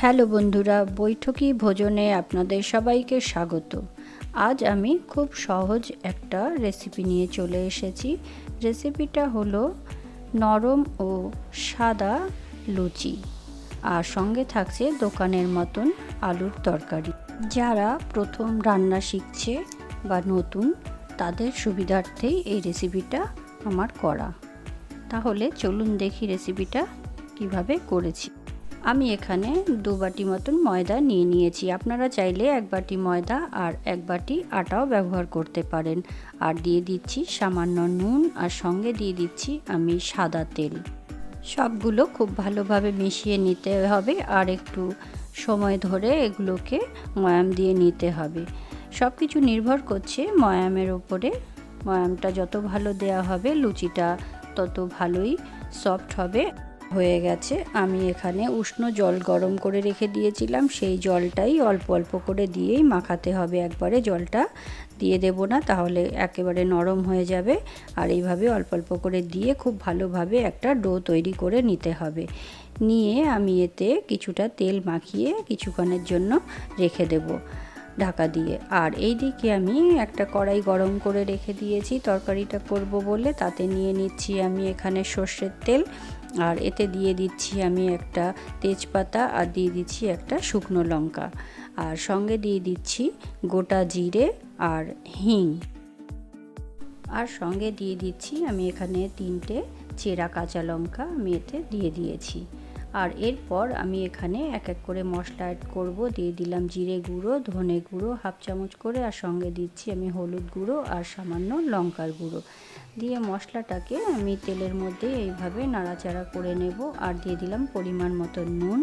Hello বন্ধুরা, বৈঠকি ভোজনে আপনাদের সবাইকে স্বাগত। আজ আমি খুব সহজ একটা রেসিপি নিয়ে চলে এসেছি। রেসিপিটা হলো নরম ও সাদা লুচি আর সঙ্গে থাকছে দোকানের মতন আলুর তরকারি। যারা প্রথম রান্না শিখছে বা নতুন, তাদের সুবিধার্থেই এই রেসিপিটা আমার করা। তাহলে চলুন দেখি রেসিপিটা কীভাবে করেছি। আমি এখানে দু বাটি মতন ময়দা নিয়ে নিয়েছি। আপনারা চাইলে এক বাটি ময়দা আর এক বাটি আটাও ব্যবহার করতে পারেন। আর দিয়ে দিচ্ছি সামান্য নুন আর সঙ্গে দিয়ে দিচ্ছি আমি সাদা তেল। সবগুলো খুব ভালোভাবে মিশিয়ে নিতে হবে আর একটু সময় ধরে এগুলোকে ময়াম দিয়ে নিতে হবে। সব কিছু নির্ভর করছে ময়ামের ওপরে ময়ামটা যত ভালো দেয়া হবে, লুচিটা তত ভালোই সফট হবে। হয়ে গেছে। আমি এখানে উষ্ণ জল গরম করে রেখে দিয়েছিলাম। সেই জলটাই অল্প অল্প করে দিয়েই মাখাতে হবে। একবারে জলটা দিয়ে দেব না, তাহলে একেবারে নরম হয়ে যাবে। আর এইভাবে অল্প অল্প করে দিয়ে খুব ভালোভাবে একটা ডো তৈরি করে নিতে হবে। নিয়ে আমি এতে কিছুটা তেল মাখিয়ে কিছুক্ষণের জন্য রেখে দেবো। ঢাকা দিয়ে। আর এই দিকে আমি একটা কড়াই গরম করে রেখে দিয়েছি। তরকারিটা করব বলে তাতে নিয়ে নিচ্ছি আমি এখানে সর্ষের তেল। আর এতে দিয়ে দিচ্ছি আমি একটা তেজপাতা আর দিয়ে দিচ্ছি একটা শুকনো লঙ্কা। আর সঙ্গে দিয়ে দিচ্ছি গোটা জিরে আর হিং। আর সঙ্গে দিয়ে দিচ্ছি আমি এখানে তিনটে চেরা কাঁচা লঙ্কা আমি এতে দিয়ে দিয়েছি। আর এরপর আমি এখানে এক এক করে মশলা অ্যাড করব। দিয়ে দিলাম জিরে গুঁড়ো, ধনে গুঁড়ো, হাফ চামচ করে আর সঙ্গে দিচ্ছি আমি হলুদ গুঁড়ো আর সামান্য লঙ্কার গুঁড়ো। দিয়ে মশলাটাকে আমি তেলের মধ্যে এইভাবে নাড়াচাড়া করে নেব আর দিয়ে দিলাম পরিমাণ মতো নুন।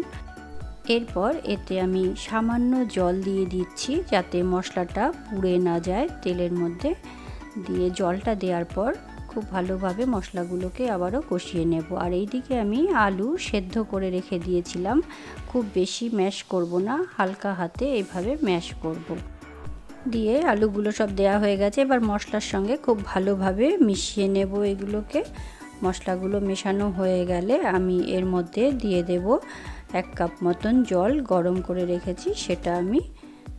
এরপর এতে আমি সামান্য জল দিয়ে দিচ্ছি যাতে মশলাটা পুড়ে না যায় তেলের মধ্যে। দিয়ে জলটা দেওয়ার পর খুব ভালোভাবে মশলাগুলোকে আবারও কষিয়ে নেব। আর এইদিকে আমি আলু সেদ্ধ করে রেখে দিয়েছিলাম। খুব বেশি ম্যাশ করব না, হালকা হাতে এইভাবে ম্যাশ করব। দিয়ে আলুগুলো সব দেয়া হয়ে গেছে। এবার মশলার সঙ্গে খুব ভালোভাবে মিশিয়ে নেব এগুলোকে। মশলাগুলো মেশানো হয়ে গেলে আমি এর মধ্যে দিয়ে দেব এক কাপ মতন জল। গরম করে রেখেছি, সেটা আমি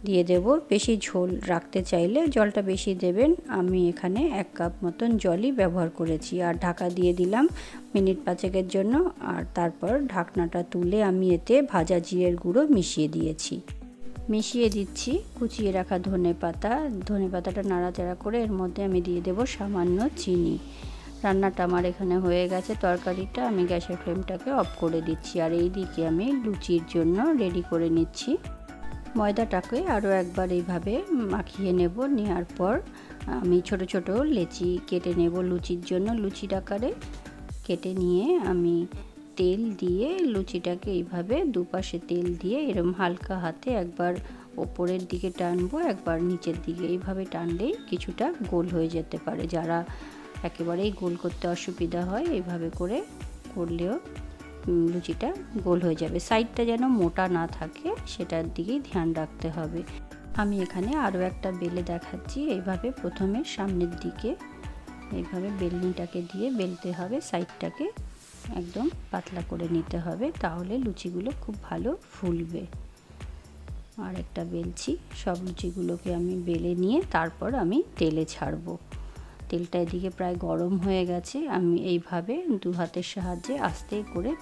দিয়ে দেব। বেশি ঝোল রাখতে চাইলে জলটা বেশি দেবেন। আমি এখানে এক কাপ মতন জলই ব্যবহার করেছি। আর ঢাকা দিয়ে দিলাম মিনিট পাঁচেকের জন্য। আর তারপর ঢাকনাটা তুলে আমি এতে ভাজা জিরের গুঁড়ো মিশিয়ে দিয়েছি। মিশিয়ে দিচ্ছি কুচিয়ে রাখা ধনে পাতা। ধনে পাতাটা নাড়াচাড়া করে এর মধ্যে আমি দিয়ে দেব সামান্য চিনি। রান্নাটা আমার এখানে হয়ে গেছে। তরকারিটা আমি গ্যাসের ফ্লেমটাকে অফ করে দিচ্ছি। আর এই দিকে আমি লুচির জন্য রেডি করে নিচ্ছি। ময়দাটাকে আরও একবার এইভাবে মাখিয়ে নেব। নেওয়ার পর আমি ছোট ছোট লেচি কেটে নেব লুচির জন্য। লুচির আকারে কেটে নিয়ে আমি তেল দিয়ে লুচিটাকে এইভাবে দুপাশে তেল দিয়ে এরম হালকা হাতে একবার ওপরের দিকে টানবো, একবার নিচের দিকে। এইভাবে টানলেই কিছুটা গোল হয়ে যেতে পারে। যারা একেবারেই গোল করতে অসুবিধা হয়, এইভাবে করে করলেও লুচিটা গোল হয়ে যাবে। সাইডটা যেন মোটা না থাকে, সেটার দিকেই ধ্যান রাখতে হবে। আমি এখানে আরও একটা বেলে দেখাচ্ছি। এইভাবে প্রথমে সামনের দিকে, এইভাবে বেলনিটাকে দিয়ে বেলতে হবে। সাইডটাকে একদম পাতলা করে নিতে হবে, তাহলে লুচিগুলো খুব ভালো ফুলবে। আর একটা বেলছি, সব লুচিগুলোকে আমি বেলে নিয়ে তারপর আমি তেলে ছাড়বো। তেলটা এদিকে প্রায় গরম হয়ে গেছে। আমি এইভাবে দু হাতের সাহায্যে আস্তে করে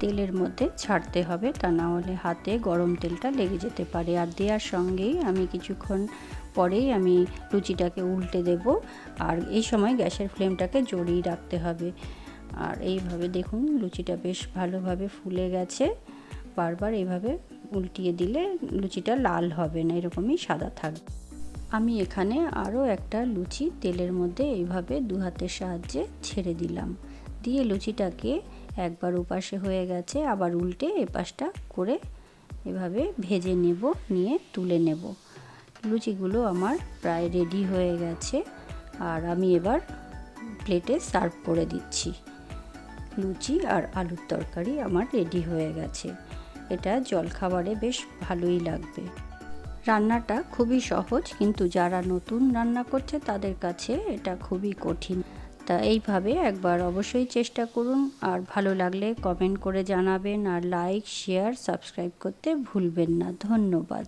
তেলের মধ্যে ছাড়তে হবে। তা না হলে হাতে গরম তেলটা লেগে যেতে পারে। আর দেওয়ার সঙ্গেই আমি কিছুক্ষণ পরেই আমি লুচিটাকে উল্টে দেব। আর এই সময় গ্যাসের ফ্লেমটাকে জড়িয়ে রাখতে হবে। আর এইভাবে দেখুন, লুচিটা বেশ ভালোভাবে ফুলে গেছে। বারবার এইভাবে উল্টিয়ে দিলে লুচিটা লাল হবে না, এরকমই সাদা থাকবে। আমি এখানে আরও একটা লুচি তেলের মধ্যে এইভাবে দু হাতের সাহায্যে ছেড়ে দিলাম। দিয়ে লুচিটাকে একবার উপাসে হয়ে গেছে, আবার উল্টে এপাশটা করে এভাবে ভেজে নেব, নিয়ে তুলে নেব। লুচিগুলো আমার প্রায় রেডি হয়ে গেছে। আর আমি এবার প্লেটে সার্ভ করে দিচ্ছি। লুচি আর আলুর তরকারি আমার রেডি হয়ে গেছে। এটা জলখাবারে বেশ ভালোই লাগবে। রান্নাটা খুবই সহজ, কিন্তু যারা নতুন রান্না করছে তাদের কাছে এটা খুবই কঠিন। তা এইভাবে একবার অবশ্যই চেষ্টা করুন, আর ভালো লাগলে কমেন্ট করে জানাবেন, আর লাইক, শেয়ার, সাবস্ক্রাইব করতে ভুলবেন না। ধন্যবাদ।